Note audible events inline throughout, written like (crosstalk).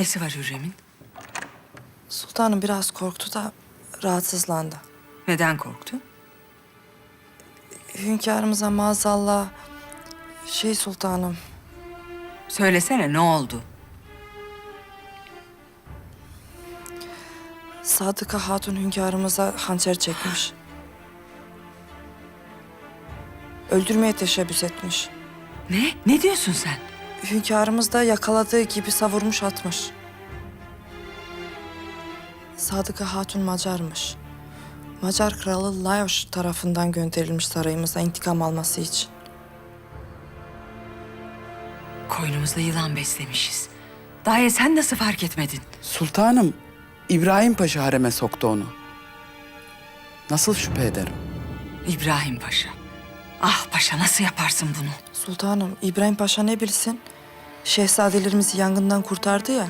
Nesi var Hürrem'in? Sultanım biraz korktu da rahatsızlandı. Neden korktu? Hünkârımıza maazallah... Şey sultanım, Söylesene ne oldu? Sadıka Hatun hünkârımıza hançer çekmiş. Öldürmeye teşebbüs etmiş. Ne? Ne diyorsun sen? Hünkârımız da yakaladığı gibi savurmuş atmış. Sadıka Hatun Macarmış. Macar kralı Lajos tarafından gönderilmiş sarayımıza intikam alması için. Koynumuzda yılan beslemişiz. Daye sen nasıl fark etmedin? Sultanım, İbrahim Paşa hareme soktu onu. Nasıl şüphe ederim? İbrahim Paşa. Ah paşa nasıl yaparsın bunu? Sultanım, İbrahim Paşa ne bilsin? Şehzadelerimizi yangından kurtardı ya.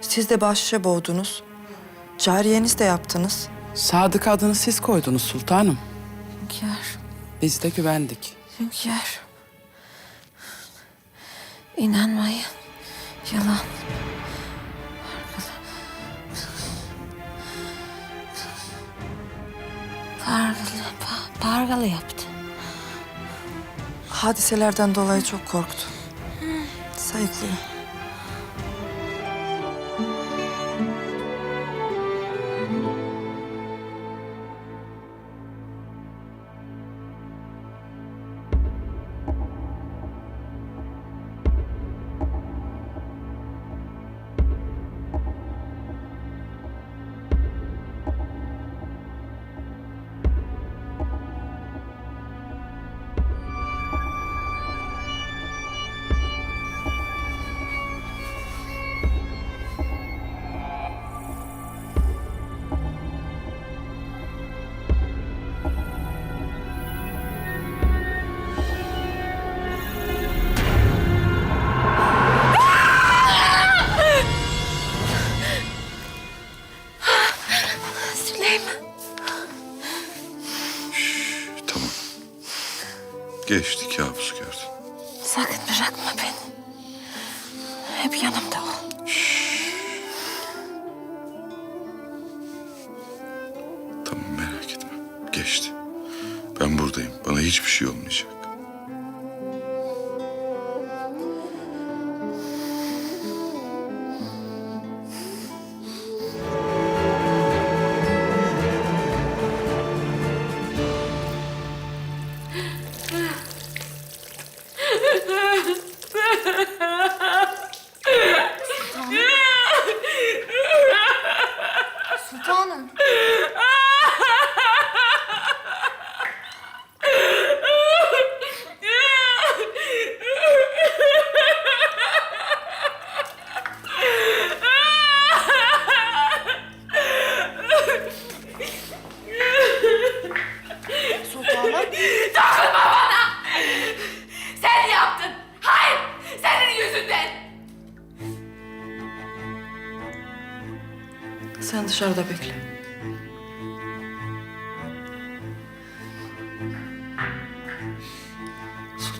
Siz de bahşişe boğdunuz. Cariyeniz de yaptınız. Sadık adını siz koydunuz sultanım. Hünkâr, Biz de güvendik. hünkâr. İnanmayın. Yalan. Pargalı, pa- pargalı yaptı. Hadiselerden dolayı çok korktu. Sayıklıyor. Geçti kabusu gördün. Sakın bırakma beni. Hep yanımda ol. Tamam merak etme. Geçti. Ben buradayım. Bana hiçbir şey olmayacak. Sultanım. (laughs) Sen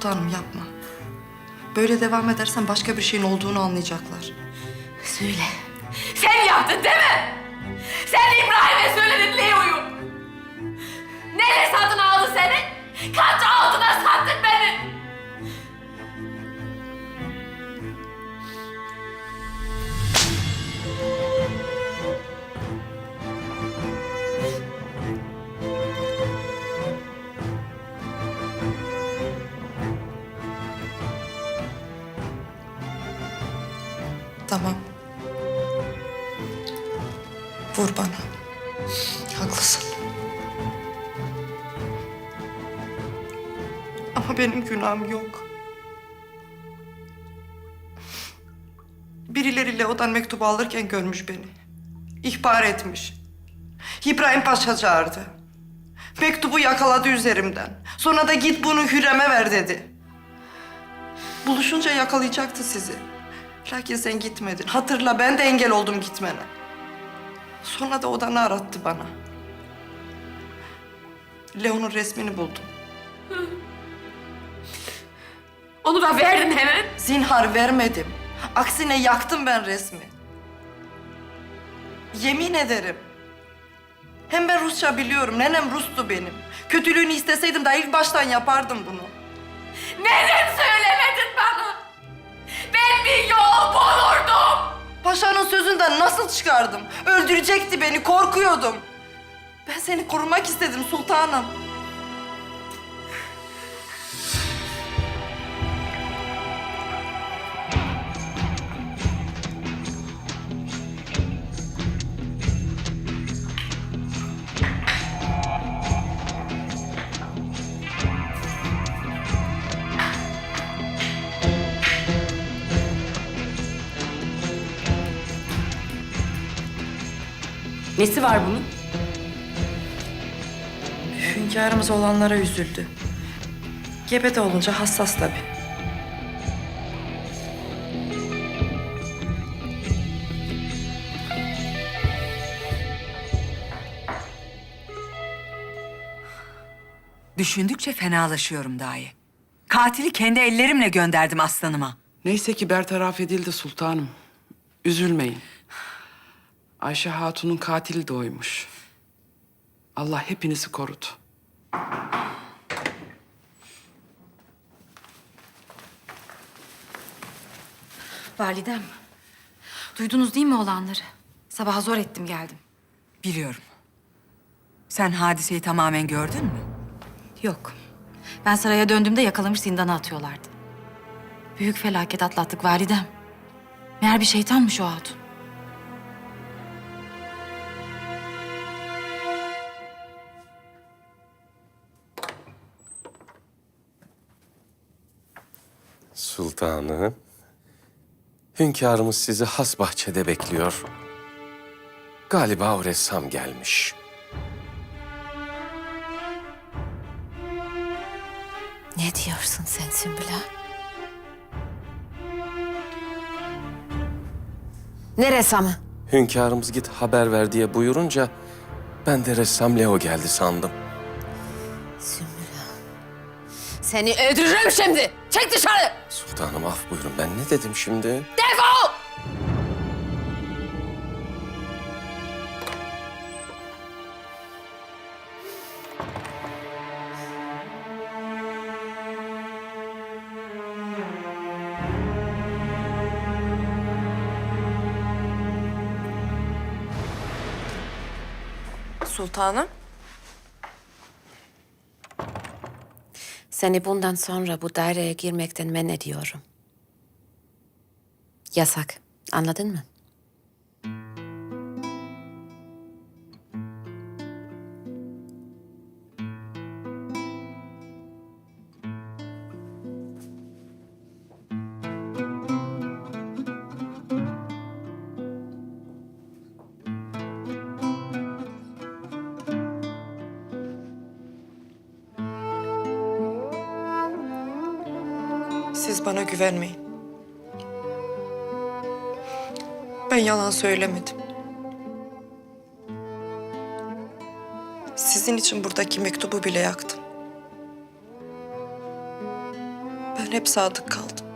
Sultanım yapma. Böyle devam edersen başka bir şeyin olduğunu anlayacaklar. Söyle. Sen yaptın değil mi? Sen İbrahim'e söyledin Leo'yu. Neyle satın aldı seni? Kaç altına sattın beni? Vur bana. Haklısın. Ama benim günahım yok. Birileriyle odan mektubu alırken görmüş beni. İhbar etmiş. İbrahim Paşa çağırdı. Mektubu yakaladı üzerimden. Sonra da git bunu Hürrem'e ver dedi. Buluşunca yakalayacaktı sizi. Lakin sen gitmedin. Hatırla ben de engel oldum gitmene. Sonra da odanı arattı bana. Leon'un resmini buldum. Onu da verdin hemen. Zinhar vermedim. Aksine yaktım ben resmi. Yemin ederim. Hem ben Rusça biliyorum. Nenem Rus'tu benim. Kötülüğünü isteseydim daha ilk baştan yapardım bunu. Neden söylemedin bana? Ben bir yol bulurdum. Paşanın sözünden nasıl çıkardım? Öldürecekti beni, korkuyordum. Ben seni korumak istedim sultanım. Nesi var bunun? Hünkârımız olanlara üzüldü. Gebe de olunca hassas tabii. Düşündükçe fenalaşıyorum dahi. Katili kendi ellerimle gönderdim aslanıma. Neyse ki bertaraf edildi sultanım. Üzülmeyin. Ayşe Hatun'un katili de oymuş. Allah hepinizi korudu. Validem, duydunuz değil mi olanları? Sabah zor ettim geldim. Biliyorum. Sen hadiseyi tamamen gördün mü? Yok, ben saraya döndüğümde yakalamış zindana atıyorlardı. Büyük felaket atlattık validem. Meğer bir şeytanmış o hatun. Sultanım, hünkârımız sizi has bahçede bekliyor. Galiba o ressam gelmiş. Ne diyorsun sen Sümbüla? Ne ressamı? Hünkârımız git haber ver diye buyurunca ben de ressam Leo geldi sandım. Sümbüla. Seni öldürürüm şimdi. Çek dışarı. Sultanım af buyurun ben ne dedim şimdi? Defol! Sultanım. Seni bundan sonra bu daireye girmekten men ediyorum. Yasak. Anladın mı? Siz bana güvenmeyin. Ben yalan söylemedim. Sizin için buradaki mektubu bile yaktım. Ben hep sadık kaldım.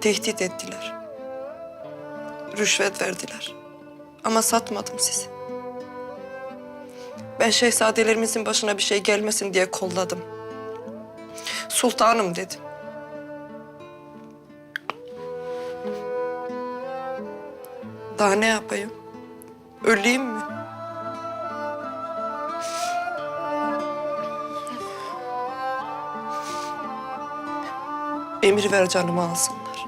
Tehdit ettiler. Rüşvet verdiler. Ama satmadım sizi. Ben şehzadelerimizin başına bir şey gelmesin diye kolladım. Sultanım dedim. Daha ne yapayım? Öleyim mi? Emir ver canımı alsınlar.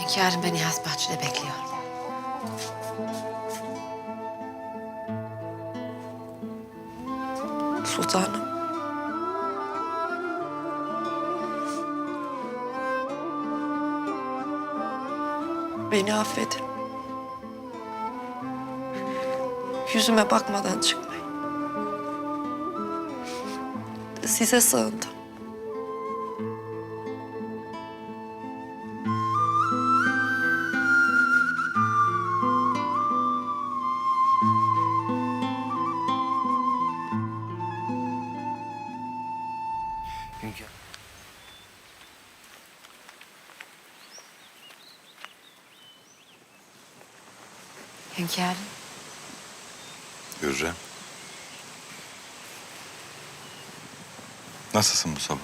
Hünkârım beni has bahçede bekliyor. Sultanım. Beni affedin. Yüzüme bakmadan çıkmayın. Size sığındım. Hünkârım. Hürrem. Nasılsın bu sabah?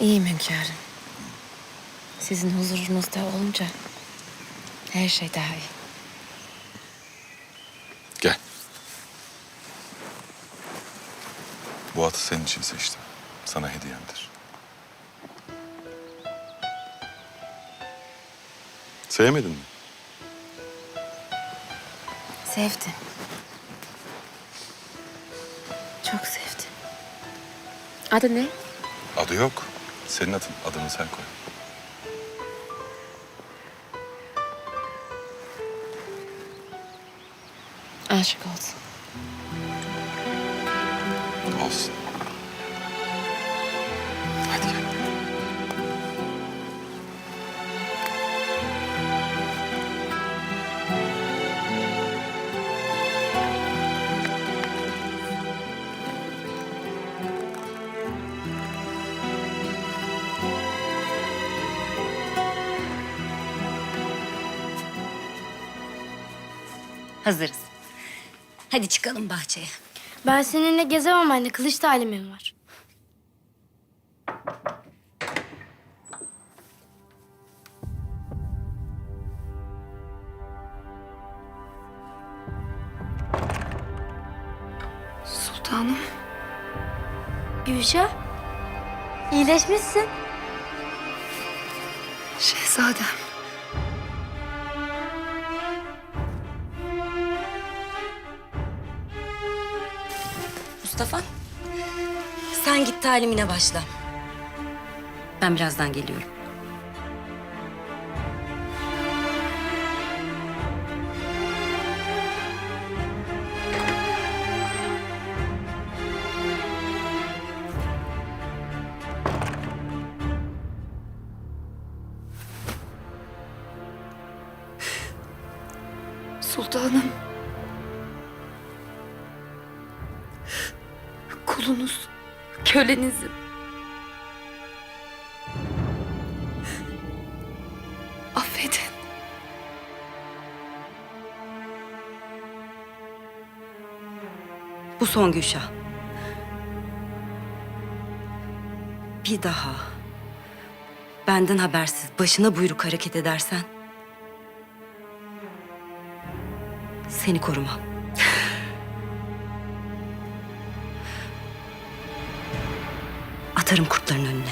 İyiyim hünkârım. Sizin huzurunuzda olunca her şey daha iyi. Gel. Bu atı senin için seçtim. Sana hediyemdir. Sevmedin mi? Sevdim. Çok sevdim. Adı ne? Adı yok. Senin adın. Adını sen koy. Aşık olsun. Olsun. Hazırız. Hadi çıkalım bahçeye. Ben seninle gezemem anne. Kılıç talimim var. Sultanım. Gülşah. iyileşmişsin. Şehzadem. Mustafa, sen git talimine başla. Ben birazdan geliyorum. Sultanım. Kulunuz, kölenizim. Affedin. Bu son Gülşah. Bir daha benden habersiz başına buyruk hareket edersen seni korumam. Atarım kurtların önüne.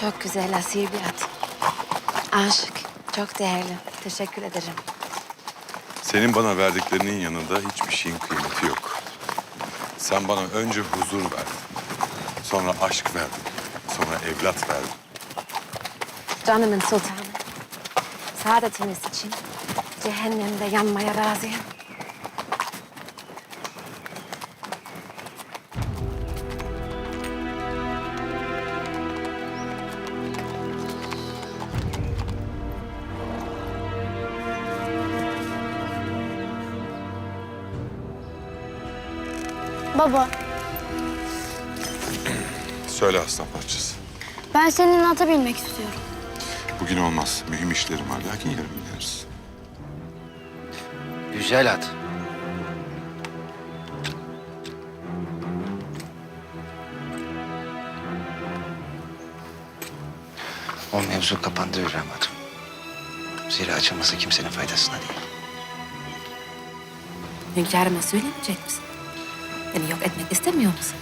Çok güzel asil bir at. Aşık. Çok değerli. Teşekkür ederim. Senin bana verdiklerinin yanında hiçbir şeyin kıymeti yok. Sen bana önce huzur verdin. Sonra aşk verdin. Sonra evlat verdin. Canımın sultanı. Saadetiniz için cehennemde yanmaya razıyım. Baba, Söyle aslan parçası. ben seninle ata binmek istiyorum. Bugün olmaz. Mühim işlerim var. Lakin yarın gideriz. Güzel at. O mevzu kapandı Hürrem Hatun. Zira açılması kimsenin faydasına değil. Hünkârıma söylemeyecek misin? Beni yok etmek istemiyor musun?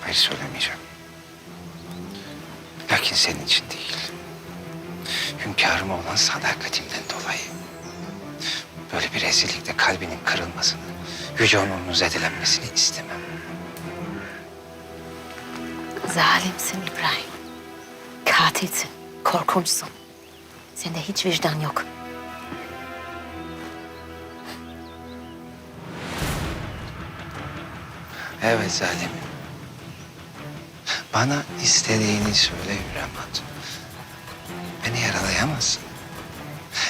Hayır söylemeyeceğim. Lakin senin için değil. Hünkârıma olan sadakatimden dolayı. Böyle bir rezillikte kalbinin kırılmasını, yüce onurunun zedelenmesini istemem. Zalimsin İbrahim. Katilsin. Korkunçsun. Sende hiç vicdan yok. Evet zalimim. Bana istediğini söyle Hürrem Hatun. Beni yaralayamazsın.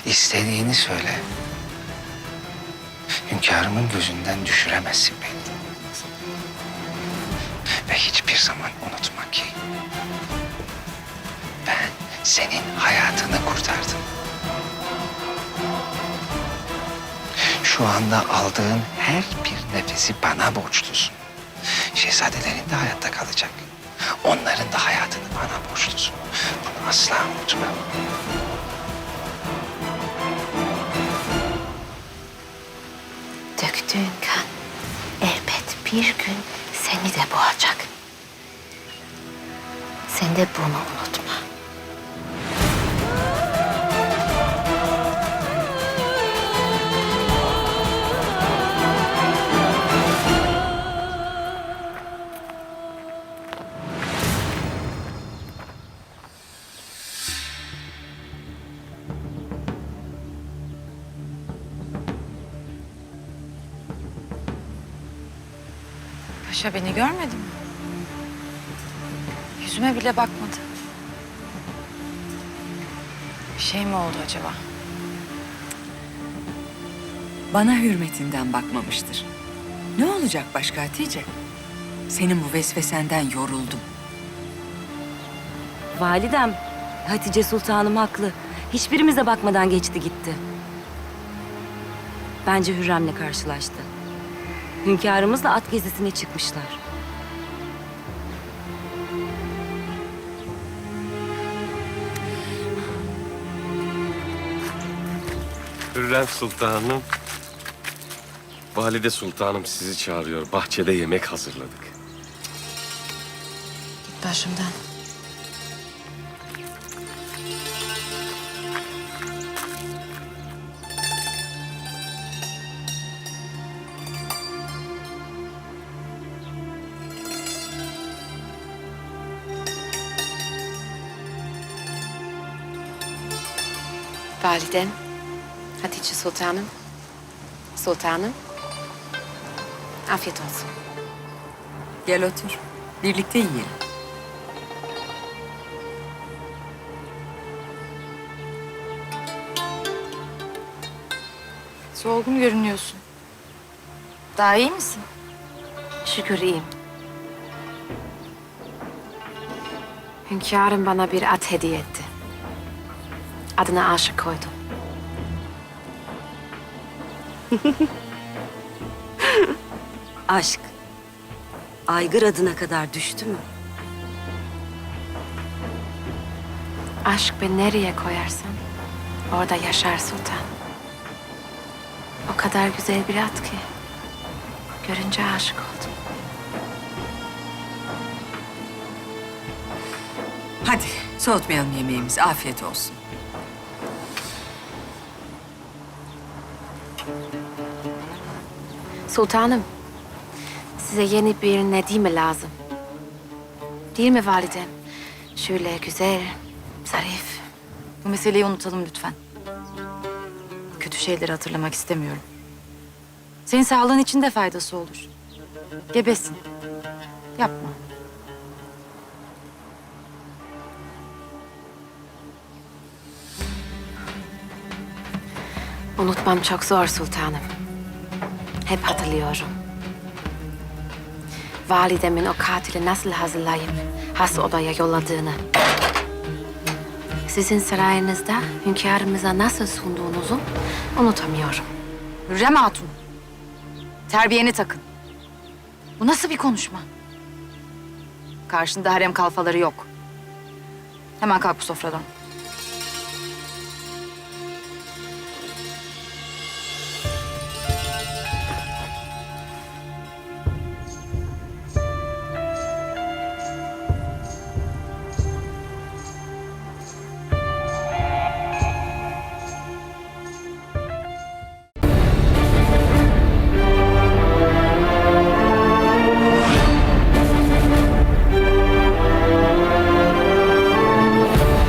İstediğini söyle. Hünkârımın gözünden düşüremezsin beni. Ve hiçbir zaman unutma ki ben senin hayatını kurtardım. Şu anda aldığın her bir nefesi bana borçlusun. Şehzadelerin de hayatta kalacak. Onların da hayatını bana borçlusun. Bunu asla unutma. Döktüğün kan elbet bir gün seni de boğacak. Sen de bunu unutma. Paşa beni görmedi mi? Yüzüme bile bakmadı. Bir şey mi oldu acaba? Bana hürmetinden bakmamıştır. Ne olacak başka Hatice? Senin bu vesvesenden yoruldum. Validem, Hatice Sultanım haklı. Hiçbirimize bakmadan geçti gitti. Bence Hürrem'le karşılaştı. Hünkârımızla at gezisine çıkmışlar. Hürrem Sultanım. Valide Sultanım sizi çağırıyor. Bahçede yemek hazırladık. Git başımdan. Validem, Hatice Sultanım, Sultanım. Afiyet olsun. Gel otur. Birlikte yiyelim. Solgun görünüyorsun. Daha iyi misin? Şükür iyiyim. Hünkârım bana bir at hediye etti. Adına aşık koydum. (laughs) Aşk. Aygır adına kadar düştü mü? Aşk beni nereye koyarsan orada yaşar sultan. O kadar güzel bir at ki görünce aşık oldum. Hadi soğutmayalım yemeğimizi. Afiyet olsun. Sultanım, size yeni bir Nedime lazım. Değil mi validem? Şöyle güzel, zarif. Bu meseleyi unutalım lütfen. Kötü şeyleri hatırlamak istemiyorum. Senin sağlığın için de faydası olur. Gebesin. Yapma. Unutmam çok zor sultanım. Hep hatırlıyorum. Validemin o katili nasıl hazırlayıp has odaya yolladığını. Sizin sarayınızda hünkârımıza nasıl sunduğunuzu unutamıyorum. Hürrem Hatun. Terbiyeni takın. Bu nasıl bir konuşma? Karşında harem kalfaları yok. Hemen kalk bu sofradan.